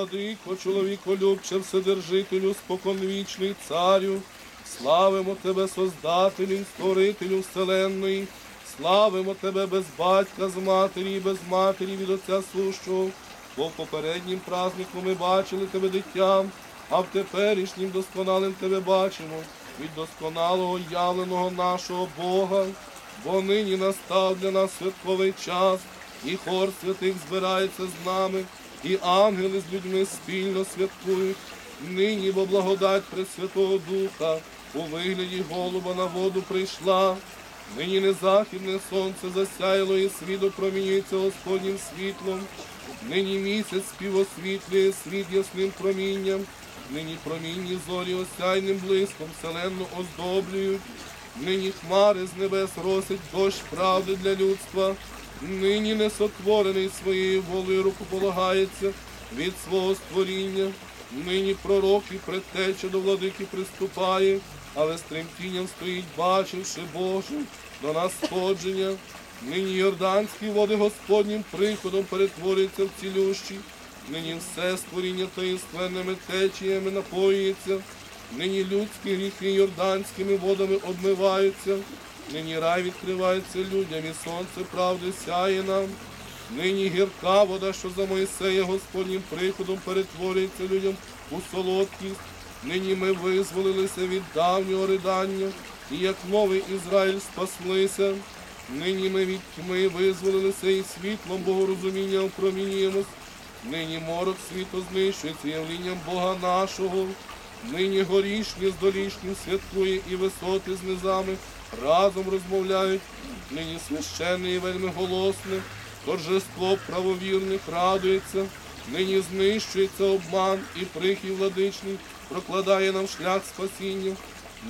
владико, чоловіколюбче, вседержителю, споконвічний царю, славимо тебе, Создателю, і Створителю Вселенної, славимо тебе без батька, з матері, і без матері від Отця сущого. Бо в попереднім празднику ми бачили тебе дитям, а в теперішнім досконалим тебе бачимо від досконалого явленого нашого Бога, бо нині настав для нас святковий час, і хор святих збирається з нами, і ангели з людьми спільно святкують. Нині, бо благодать Пресвятого Духа у вигляді голуба на воду прийшла. Нині не західне сонце засяяло і світ опромінюється Господнім світлом. Нині місяць співосвітлює світ ясним промінням. Нині промінні зорі осяйним блиском вселенну оздоблюють. Нині хмари з небес росять дощ правди для людства. Нині несотворений своєю волею рукополагається від свого створіння. Нині пророк і предтеча до владики приступає, але з тремтінням стоїть, бачивши Боже, до нас сходження. Нині йорданські води Господнім приходом перетворюються в цілющі. Нині все створіння таїнственними течіями напоюється. Нині людські гріхи йорданськими водами обмиваються. Нині рай відкривається людям, і сонце правди сяє нам. Нині гірка вода, що за Моїсея Господнім приходом перетворюється людям у солодкість. Нині ми визволилися від давнього ридання, і як новий Ізраїль спаслися. Нині ми від тьми визволилися і світлом Богорозуміння опромінюємось. Нині морок світу знищується явлінням Бога нашого. Нині горішні з долішнім святкує і висоти з низами разом розмовляють. Нині священне і вельми голосне, торжество правовірних радується. Нині знищується обман і прихів владичний, прокладає нам шлях спасіння.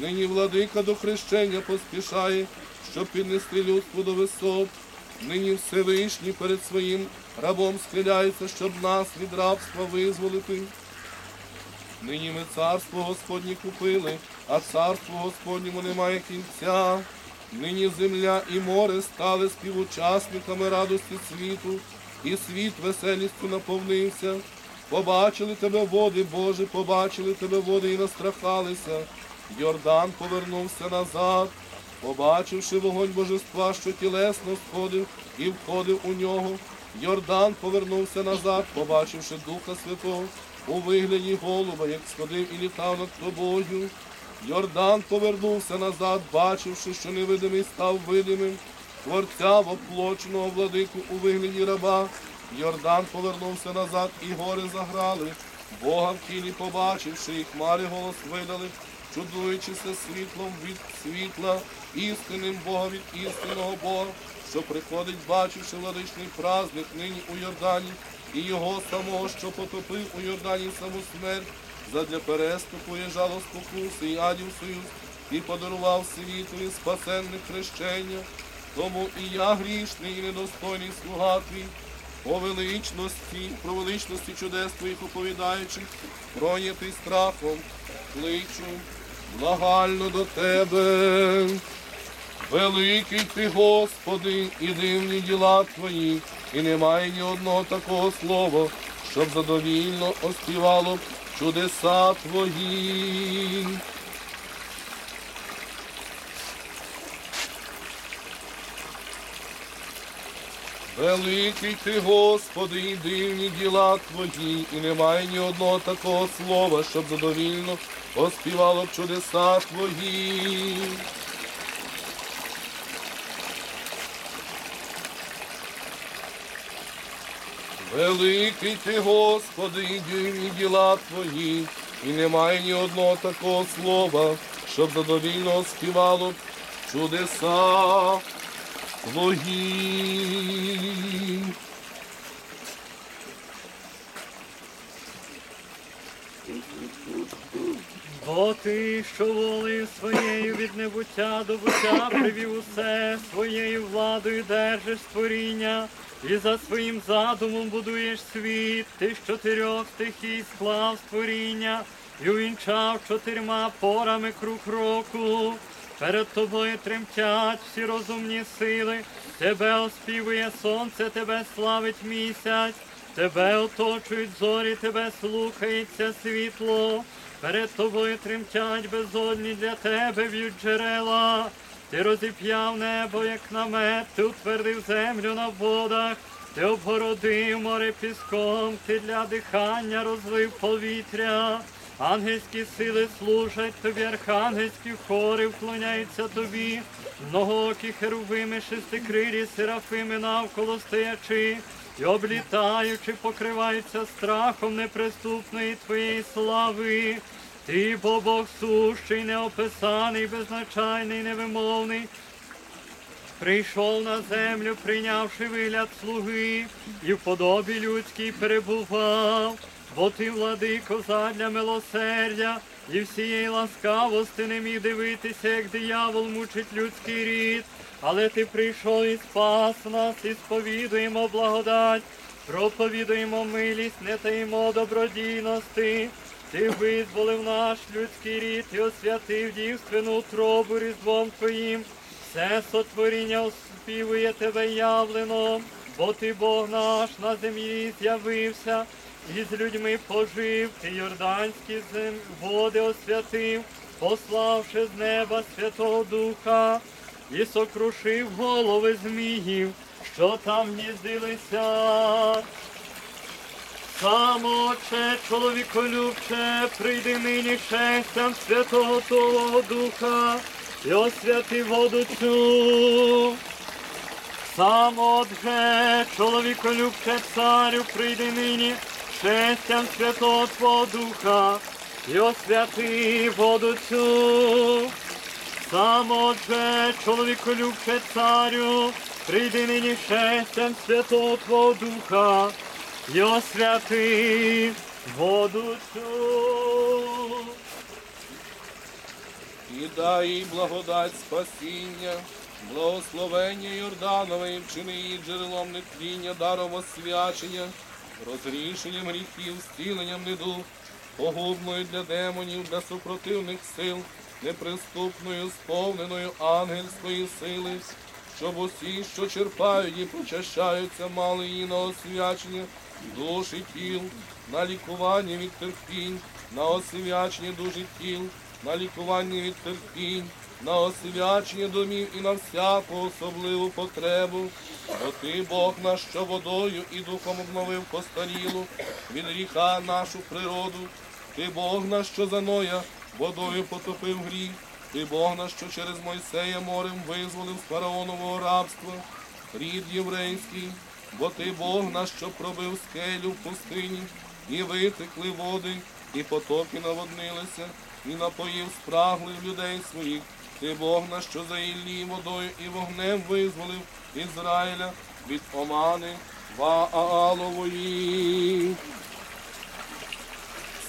Нині владика до хрещення поспішає, щоб піднести людство до висот. Нині Всевишній перед своїм рабом схиляється, щоб нас від рабства визволити. Нині ми царство Господнє купили, а царство Господньому немає кінця. Нині земля і море стали співучасниками радості світу, і світ веселістю наповнився. Побачили тебе води, Боже, побачили тебе води і настрахалися. Йордан повернувся назад, побачивши вогонь божества, що тілесно сходив і входив у нього. Йордан повернувся назад, побачивши Духа Святого у вигляді голуба, як сходив і літав над тобою. Йордан повернувся назад, бачивши, що невидимий став видимим, творця воплоченого владику у вигляді раба. Йордан повернувся назад, і гори заграли. Бога в тілі побачивши, і хмари голос видали, чудуючися світлом від світла, істинним Бога від істинного Бога, що приходить, бачивши владичний праздник нині у Йордані, і його самого, що потопив у Йордані саму смерть, задля переступу і жало спокуси і адів союз, і подарував світові спасенне хрещення. Тому і я грішний і недостойний слуга твій, по величності, про величності чудес твоїх оповідаючих, пройнятий страхом, кличу благально до тебе. Великий ти, Господи, і дивні діла Твої, і немає ні одного такого слова, щоб задовільно оспівало чудеса Твої. Великий ти, Господи, і дивні діла Твої, і немає ні одного такого слова, щоб задовільно оспівало чудеса Твої. Великий ти, Господи, дивні діла Твої, і немає ні одного такого слова, щоб задовільно співало чудеса Твої. Бо ти, що волею своєю від небуття до буття привів усе, своєю владою держиш створіння, і за своїм задумом будуєш світ, ти з чотирьох стихій склав створіння, і увінчав чотирма порами круг року. Перед тобою тремтять всі розумні сили, тебе оспівує сонце, тебе славить місяць. Тебе оточують зорі, тебе слухається світло. Перед тобою тремтять безодні для тебе в'ють джерела. Ти розіп'яв небо, як намет, ти утвердив землю на водах, ти обгородив море піском, ти для дихання розлив повітря. Ангельські сили служать тобі, архангельські хори вклоняються тобі, многоокі херувими, шестикрилі, серафими навколо стоячи, і облітаючи, покриваються страхом неприступної твоєї слави. Ти, бо Бог сущий, неописаний, беззначайний, невимовний, прийшов на землю, прийнявши вигляд слуги, і в подобі людській перебував, бо ти, владико, задля милосердя, і всієї ласкавости не міг дивитися, як диявол мучить людський рід, але ти прийшов і спас нас, і сповідуємо благодать, проповідуємо милість, не таїмо добродійності. Ти визволив наш людський рід і освятив дівственну утробу різдвом Твоїм. Все сотворіння оспівує тебе явлено, бо ти Бог наш на землі з'явився, і з людьми пожив, ти Йорданські зем... води освятив, пославши з неба Святого Духа, і сокрушив голови зміїв, що там гніздилися. Самоче, чоловіколюбче, прийди нині шестям Святого Твого Духа і освяти воду цю. Самодже, чоловіколюбче, царю, прийди нині шестям Святого Твого Духа і освяти воду цю. Самодже, чоловіколюбче, царю, прийди нині шестям Святого Твого Духа і освяти воду цю. І дай їй благодать спасіння, благословення Йорданове, і вчини її джерелом нетління, даром освячення, розрішенням гріхів, зціленням недуг, погубною для демонів, для супротивних сил, неприступною, сповненою ангельської сили, щоб усі, що черпають і почащаються, мали її на освячення душ і тіл, на лікування від терпінь, на освячення і тіл, на лікування від терпінь, на освячення домів і на всяку особливу потребу. Бо ти, Бог наш, що водою і духом обновив постарілу від гріха нашу природу. Ти Бог наш, що за Ноя водою потопив гріх. Ти Бог наш, що через Мойсея морем визволив з фараонового рабства, рід єврейський, бо ти Бог наш, що пробив скелю в пустині, і витекли води, і потоки наводнилися, і напоїв спраглих людей своїх. Ти Бог наш, що за Іллі водою і вогнем визволив Ізраїля від омани Ваалової.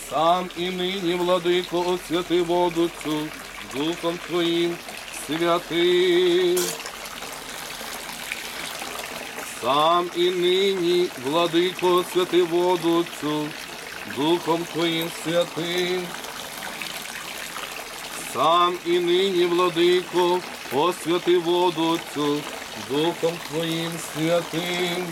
Сам і нині, владико, освяти воду цю духом твоїм святим. Сам і нині, владико, освяти воду цю духом твоїм святим. Сам і нині, владико, освяти воду цю духом твоїм святим.